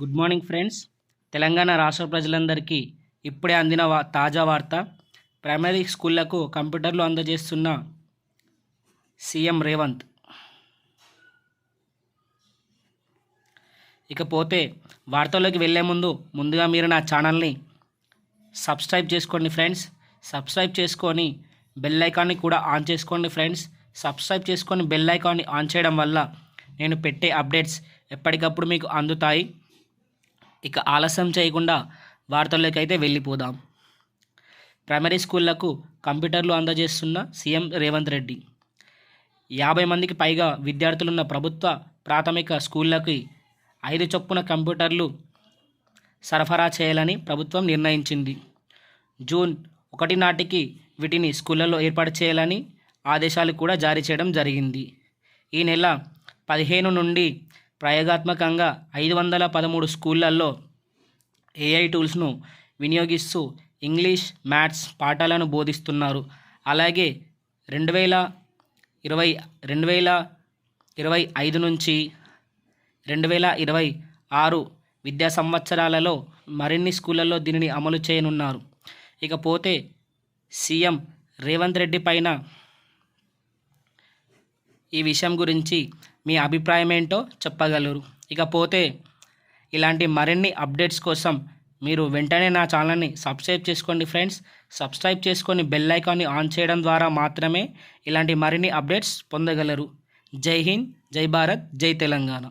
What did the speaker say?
Good morning friends. Telangana రాష్ట్ర ప్రజలందరికీ ఇప్పుడే అందిన వా తాజా వార్త. ప్రైమరీ స్కూళ్ళకు కంప్యూటర్లు అందజేస్తున్న సీఎం రేవంత్. ఇకపోతే వార్తల్లోకి వెళ్ళే ముందు ముందుగా మీరు నా ఛానల్ని సబ్స్క్రైబ్ చేసుకోండి ఫ్రెండ్స్. సబ్స్క్రైబ్ చేసుకొని బెల్ ఐకాన్ని కూడా ఆన్ చేసుకోండి ఫ్రెండ్స్. సబ్స్క్రైబ్ చేసుకొని బెల్ ఐకాన్ని ఆన్ చేయడం వల్ల నేను పెట్టే అప్డేట్స్ ఎప్పటికప్పుడు మీకు అందుతాయి. ఇక ఆలస్యం చేయకుండా వార్తల్లోకి అయితే వెళ్ళిపోదాం. ప్రైమరీ స్కూళ్ళకు కంప్యూటర్లు అందజేస్తున్న సీఎం రేవంత్ రెడ్డి. యాభై మందికి పైగా విద్యార్థులున్న ప్రభుత్వ ప్రాథమిక స్కూళ్ళకి ఐదు చొప్పున కంప్యూటర్లు సరఫరా చేయాలని ప్రభుత్వం నిర్ణయించింది. జూన్ ఒకటి నాటికి వీటిని స్కూళ్ళలో ఏర్పాటు చేయాలని ఆదేశాలు కూడా జారీ చేయడం జరిగింది. ఈ నెల పదిహేను నుండి ప్రయోగాత్మకంగా ఐదు వందల పదమూడు స్కూళ్ళల్లో ఏఐ టూల్స్ను వినియోగిస్తూ ఇంగ్లీష్ మ్యాథ్స్ పాఠాలను బోధిస్తున్నారు. అలాగే రెండు వేల ఇరవై రెండు వేల ఇరవై ఐదు నుంచి రెండు వేల ఇరవై ఆరు విద్యా సంవత్సరాలలో మరిన్ని స్కూళ్ళల్లో దీనిని అమలు చేయనున్నారు. ఇకపోతే సీఎం రేవంత్ రెడ్డి పైన ఈ విషయం గురించి మీ అభిప్రాయం ఏంటో చెప్పగలరు. ఇకపోతే ఇలాంటి మరిన్ని అప్డేట్స్ కోసం మీరు వెంటనే నా ఛానల్ని సబ్స్క్రైబ్ చేసుకోండి ఫ్రెండ్స్. సబ్స్క్రైబ్ చేసుకొని బెల్ ఐకాన్ని ఆన్ చేయడం ద్వారా మాత్రమే ఇలాంటి మరిన్ని అప్డేట్స్ పొందగలరు. జై హింద్ జై భారత్ జై తెలంగాణ.